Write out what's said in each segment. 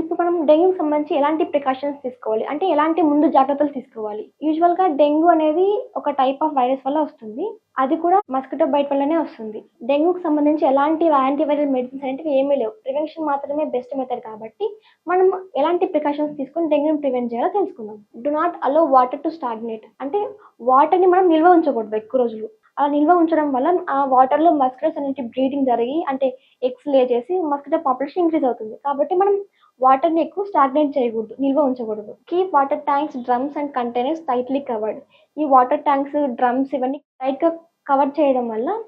ఇప్పుడు మనం డెంగ్యూకి సంబంధించి ఎలాంటి ప్రికాషన్స్ తీసుకోవాలి? అంటే ఎలాంటి ముందు జాగ్రత్తలు తీసుకోవాలి? యూజువల్గా డెంగ్యూ అనేది ఒక టైప్ ఆఫ్ వైరస్ వల్ల వస్తుంది. అది కూడా మస్కిటో బైట్ వల్లనే వస్తుంది. డెంగ్యూకి సంబంధించి ఎలాంటి యాంటీవైరల్ మెడిసిన్స్ అనేవి ఏమీ లేవు. ప్రివెన్షన్ మాత్రమే బెస్ట్ మెథడ్ కాబట్టి మనం ఎలాంటి ప్రికాషన్స్ తీసుకొని డెంగ్యూని ప్రివెంట్ చేయాలో తెలుసుకుందాం. Do not allow water to stagnate. అంటే వాటర్ని మనం నిల్వ ఉంచకూడదు ఎక్కువ రోజులు. అలా నిల్వ ఉంచడం వల్ల ఆ వాటర్లో మస్కిటోస్ అనేవి బ్రీడింగ్ జరిగి అంటే ఎగ్స్ లే చేసి మస్కిటో పాపులేషన్ ఇంక్రీజ్ అవుతుంది. కాబట్టి మనం వాటర్ని ఎక్కువ స్టాగ్నెంట్ చేయకూడదు నిల్వ ఉంచకూడదు. Keep water tanks drums and containers tightly covered ఈ వాటర్ ట్యాంక్స్ డ్రమ్స్ ఇవన్నీ టైట్గా కవర్ చేయడం వల్ల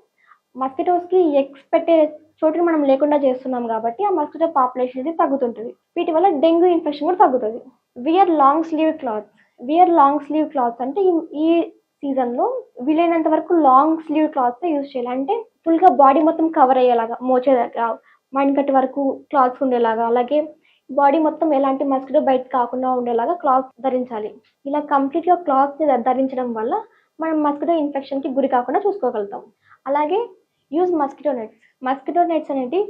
మస్కిటోస్కి ఎగ్స్ పెట్టే చోటుని మనం లేకుండా చేస్తున్నాం కాబట్టి ఆ మస్కిటో పాపులేషన్ అనేది తగ్గుతుంటుంది. వీటి వల్ల డెంగ్యూ ఇన్ఫెక్షన్ కూడా తగ్గుతుంది. Wear long sleeve clothes wear long sleeve clothes అంటే ఈ- సీజన్లో వీలైనంత వరకు లాంగ్ స్లీవ్ క్లాత్స్ యూజ్ చేయాలి. అంటే ఫుల్గా బాడీ మొత్తం కవర్ అయ్యేలాగా మోచేదాకా మైండ్ మణికట్టు వరకు క్లాత్స్ ఉండేలాగా అలాగే బాడీ మొత్తం ఎలాంటి మస్కిటో బయట కాకుండా ఉండేలాగా క్లాత్ ధరించాలి. ఇలా కంప్లీట్గా క్లాత్ని ధరించడం వల్ల మనం మస్కిటో ఇన్ఫెక్షన్కి గురి కాకుండా చూసుకోగలుగుతాం. అలాగే use mosquito nets. Mosquito nets అనేవి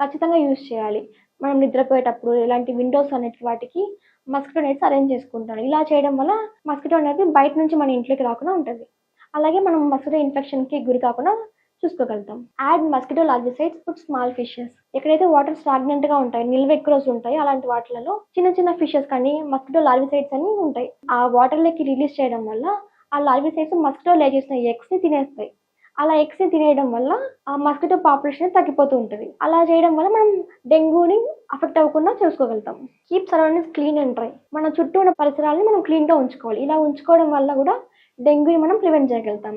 ఖచ్చితంగా యూజ్ చేయాలి. మనం నిద్రపోయేటప్పుడు ఇలాంటి విండోస్ అనేటి వాటికి మస్కిటో నెట్స్ అరేంజ్ చేసుకుంటాను ఇలా చేయడం వల్ల మస్కిటో అనేది బయట నుంచి మన ఇంట్లోకి రాకుండా ఉంటుంది. అలాగే మనం మస్కిటో ఇన్ఫెక్షన్కి గురి కాకుండా చూసుకోగలుగుతాం. Add mosquito larvicides food small fishes ఎక్కడైతే వాటర్ స్టాగ్నెంట్గా ఉంటాయి నిల్వ ఎక్కువ రోజు ఉంటాయి అలాంటి వాటిలలో చిన్న చిన్న ఫిషెస్ కానీ మస్కిటో లార్జిసైడ్స్ అని ఉంటాయి. ఆ వాటర్లోకి రిలీజ్ చేయడం వల్ల ఆ లార్జిసైడ్స్ మస్కిటో లే చేసిన ఎగ్స్ని తినేస్తాయి. అలా ఎగ్స్ని తినేయడం వల్ల ఆ మస్కిటో పాపులేషన్ తగ్గిపోతూ ఉంటుంది. అలా చేయడం వల్ల మనం డెంగ్యూని అఫెక్ట్ అవ్వకుండా చూసుకోగలుగుతాం. Keep surroundings clean and dry మన చుట్టూ ఉన్న పరిసరాలని మనం క్లీన్గా ఉంచుకోవాలి. ఇలా ఉంచుకోవడం వల్ల కూడా డెంగ్యూని మనం ప్రివెంట్ చేయగలుగుతాం.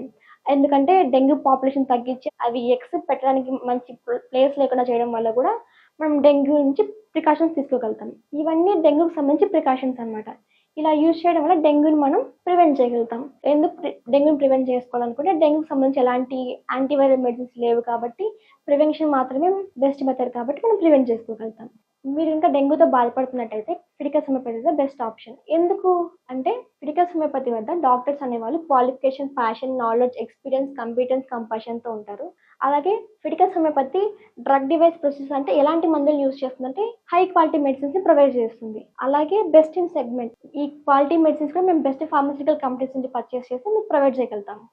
ఎందుకంటే డెంగ్యూ పాపులేషన్ తగ్గించి అవి ఎగ్స్ పెట్టడానికి మంచి ప్లేస్ లేకుండా చేయడం వల్ల కూడా మనం డెంగ్యూ నుంచి ప్రికాషన్స్ తీసుకోగలుగుతాం. ఇవన్నీ డెంగ్యూకి సంబంధించి ప్రికాషన్స్ అనమాట ఇలా యూజ్ చేయడం వల్ల డెంగ్యూని మనం ప్రివెంట్ చేయగలుగుతాం. ఎందుకు డెంగ్యూని ప్రివెంట్ చేసుకోవాలనుకుంటే డెంగ్యూకి సంబంధించి ఎలాంటి యాంటీవైరల్ మెడిసిన్స్ లేవు కాబట్టి ప్రివెన్షన్ మాత్రమే బెస్ట్ మెథడ్ కాబట్టి మనం ప్రివెంట్ చేసుకోగలుగుతాం. మీరు ఇంకా డెంగ్యూతో బాధపడుతున్నట్టయితే Fidicus homeopathy is best option. ఎందుకు అంటే ఫిడికస్ హోమియోపతి వద్ద డాక్టర్స్ అనేవాళ్ళు qualification passion knowledge experience competence కంపాషన్తో ఉంటారు. అలాగే Fidicus homeopathy drug device process అంటే ఎలాంటి మందులు యూజ్ చేస్తుందంటే హై క్వాలిటీ మెడిసిన్స్ ప్రొవైడ్ చేస్తుంది. అలాగే బెస్ట్ ఇన్ సెగ్మెంట్. ఈ క్వాలిటీ మెడిసిన్స్ కూడా మేము బెస్ట్ ఫార్మసిటికల్ కంపెనీస్ నుంచి పర్చేస్ చేసి మీకు ప్రొవైడ్ చేయగలుగుతాము.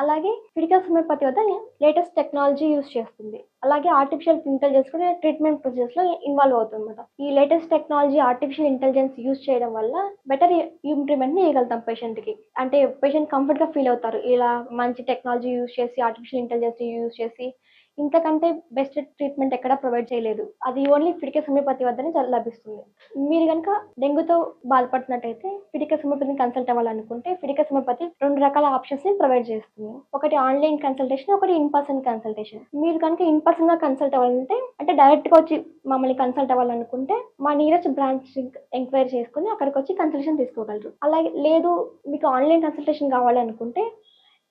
అలాగే ఫిడికస్ హోమియోపతి వద్ద లేటెస్ట్ టెక్నాలజీ యూజ్ చేస్తుంది. అలాగే ఆర్టిఫిషియల్ ఇంటెలిజెన్స్ కూడా ట్రీట్మెంట్ ప్రాసెస్లో ఇన్వాల్వ్ అవుతుంది అనమాట ఈ latest technology artificial intelligence use చేయడం వల్ల బెటర్ ఇంప్రూవ్మెంట్ని ఇవ్వగలుగుతాం పేషెంట్కి. అంటే పేషెంట్ కంఫర్ట్గా ఫీల్ అవుతారు. ఇలా మంచి టెక్నాలజీ యూస్ చేసి ఆర్టిఫిషియల్ ఇంటెలిజెన్స్ యూస్ చేసి ఇంతకంటే బెస్ట్ ట్రీట్మెంట్ ఎక్కడ ప్రొవైడ్ చేయలేదు. అది ఓన్లీ ఫిడిక సమీపతి వద్దనే లభిస్తుంది. మీరు కనుక డెంగ్యూతో బాధపడుతున్నట్టయితే ఫిడికస్ సమీపతిని కన్సల్ట్ అవ్వాలనుకుంటే ఫిడిక సమీపతి రెండు రకాల ఆప్షన్స్ని ప్రొవైడ్ చేస్తుంది. ఒకటి ఆన్లైన్ కన్సల్టేషన్ ఒకటి ఇన్ పర్సన్ కన్సల్టేషన్ మీరు కనుక ఇన్ పర్సన్గా కన్సల్ట్ అవ్వాలంటే అంటే డైరెక్ట్గా వచ్చి మమ్మల్ని కన్సల్ట్ అవ్వాలనుకుంటే మా నియరెస్ట్ బ్రాంచ్ ఎంక్వైరీ చేసుకుని అక్కడికి వచ్చి కన్సల్టేషన్ తీసుకోగలరు. అలాగే లేదు మీకు ఆన్లైన్ కన్సల్టేషన్ కావాలనుకుంటే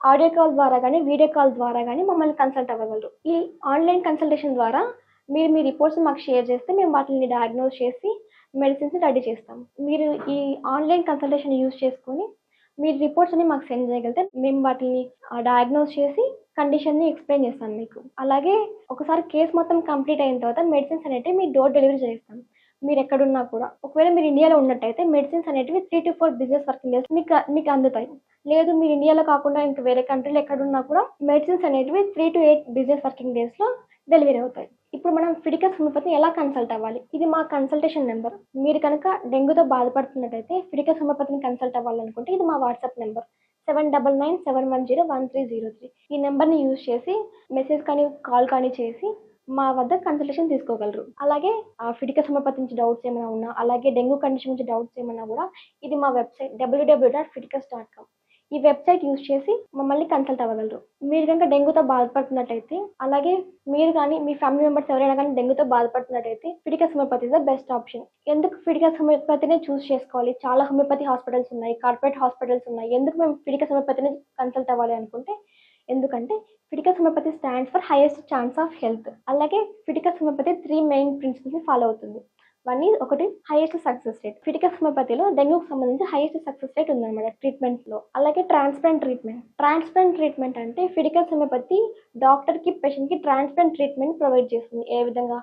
ఆడియో కాల్ ద్వారా కానీ వీడియో కాల్ ద్వారా కానీ మమ్మల్ని కన్సల్ట్ అవ్వగలరు. ఈ ఆన్లైన్ కన్సల్టేషన్ ద్వారా మీరు మీ రిపోర్ట్స్ మాకు షేర్ చేస్తే మేము వాటిని డయాగ్నోస్ చేసి మెడిసిన్స్ రెడీ చేస్తాం మీరు ఈ ఆన్లైన్ కన్సల్టేషన్ యూజ్ చేసుకొని మీరు రిపోర్ట్స్ అన్ని మాకు సెండ్ చేయగలిగితే మేము వాటిని డయాగ్నోస్ చేసి కండిషన్ని ఎక్స్ప్లెయిన్ చేస్తాం మీకు. అలాగే ఒకసారి కేసు మొత్తం కంప్లీట్ అయిన తర్వాత మెడిసిన్స్ అనేవి మీ డోర్ డెలివరీ చేస్తాం మీరు ఎక్కడున్నా కూడా. ఒకవేళ మీరు ఇండియాలో ఉన్నట్టయితే మెడిసిన్స్ అనేటివి three to four business working days మీకు మీకు అందుతాయి. లేదు మీరు ఇండియాలో కాకుండా ఇంకా వేరే కంట్రీలో ఎక్కడున్నా కూడా మెడిసిన్స్ అనేటివి three to eight business working డేస్లో డెలివరీ అవుతాయి. ఇప్పుడు మనం ఫిడికస్ హోమియోపతిని ఎలా కన్సల్ట్ అవ్వాలి? ఇది మా కన్సల్టేషన్ నెంబర్ మీరు కనుక డెంగ్యూతో బాధపడుతున్నట్టయితే ఫిడికస్ హోమియోపతిని కన్సల్ట్ అవ్వాలనుకుంటే ఇది మా WhatsApp number seven double nine seven one zero one three zero three ఈ నెంబర్ని యూజ్ చేసి మెసేజ్ కానీ కాల్ కానీ చేసి మా వద్ద కన్సల్టేషన్ తీసుకోగలరు. అలాగే ఫిడికస్ హోమియోపతి నుంచి డౌట్స్ ఏమైనా ఉన్నా అలాగే డెంగ్యూ కండిషన్ నుంచి డౌట్స్ ఏమైనా కూడా ఇది మా website W W dot Fidicus dot com ఈ వెబ్సైట్ యూజ్ చేసి మమ్మల్ని కన్సల్ట్ అవ్వగలరు. మీరు కనుక డెంగ్యూతో బాధపడుతున్నట్టయితే అలాగే మీరు కానీ మీ ఫ్యామిలీ మెంబర్స్ ఎవరైనా కానీ డెంగ్యూతో బాధపడుతున్నట్టయితే Fidicus homeopathy is the best option ఎందుకు ఫిడికస్ హోమియోపతినే చూస్ చేసుకోవాలి? చాలా హోమియోపతి హాస్పిటల్స్ ఉన్నాయి కార్పొరేట్ హాస్పిటల్స్ ఉన్నాయి. ఎందుకు మేము ఫిడికస్ హోమియోపతిని కన్సల్ట్ అవ్వాలి అనుకుంటే ఎందుకంటే Fidicus homeopathy stands for highest chance of health అలాగే Fidicus homeopathy three main principles follow అవుతుంది. వన్ ఈజ్ ఒకటి హైయెస్ట్ సక్సెస్ రేట్ ఫిటికస్ హోమియోపతిలో డెంగ్యూకి సంబంధించి హైయెస్ట్ సక్సెస్ రేట్ ఉందన్నమాట ట్రీట్మెంట్లో అలాగే ట్రాన్స్ప్లాంట్ ట్రీట్మెంట్ ట్రాన్స్ప్లాంట్ ట్రీట్మెంట్ అంటే ఫిటికస్ హోమియోపతి డాక్టర్కి పేషెంట్కి ట్రాన్స్ప్లాంట్ ట్రీట్మెంట్ ప్రొవైడ్ చేస్తుంది. ఏ విధంగా?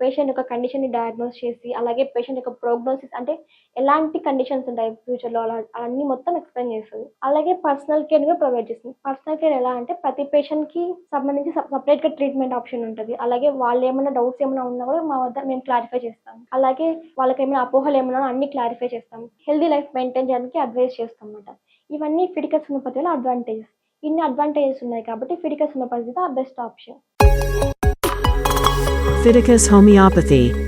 పేషెంట్ యొక్క కండిషన్‌ని డయాగ్నోస్ చేసి, అలాగే పేషెంట్ యొక్క ప్రోగ్నోసిస్ అంటే ఎలాంటి కండిషన్స్ ఉంటాయి ఫ్యూచర్‌లో అలా అన్ని మొత్తం ఎక్స్‌ప్లెయిన్ చేస్తుంది అలాగే పర్సనల్ కేర్ కూడా ప్రొవైడ్ చేస్తుంది. పర్సనల్ కేర్ ఎలా అంటే ప్రతి పేషెంట్‌కి సంబంధించి సపరేట్గా ట్రీట్మెంట్ ఆప్షన్ ఉంటుంది అలాగే వాళ్ళు ఏమైనా డౌట్స్ ఏమైనా ఉన్నా కూడా మా వద్ద మేము క్లారిఫై చేస్తాం. అలాగే వాళ్ళకి ఏమైనా అపోహలు ఏమైనా అన్ని క్లారిఫై చేస్తాం. హెల్దీ లైఫ్ మెయింటైన్ చేయడానికి అడ్వైస్ చేస్తామన్నమాట. ఇవన్నీ ఫిడికస్ ఉన్న పద్ధతిలో అడ్వాంటేజెస్. ఇన్ని అడ్వాంటేజెస్ ఉన్నాయి కాబట్టి ఫిడికస్ ఉన్న పద్ధతి బెస్ట్ ఆప్షన్. Pharmaceuticus homeopathy.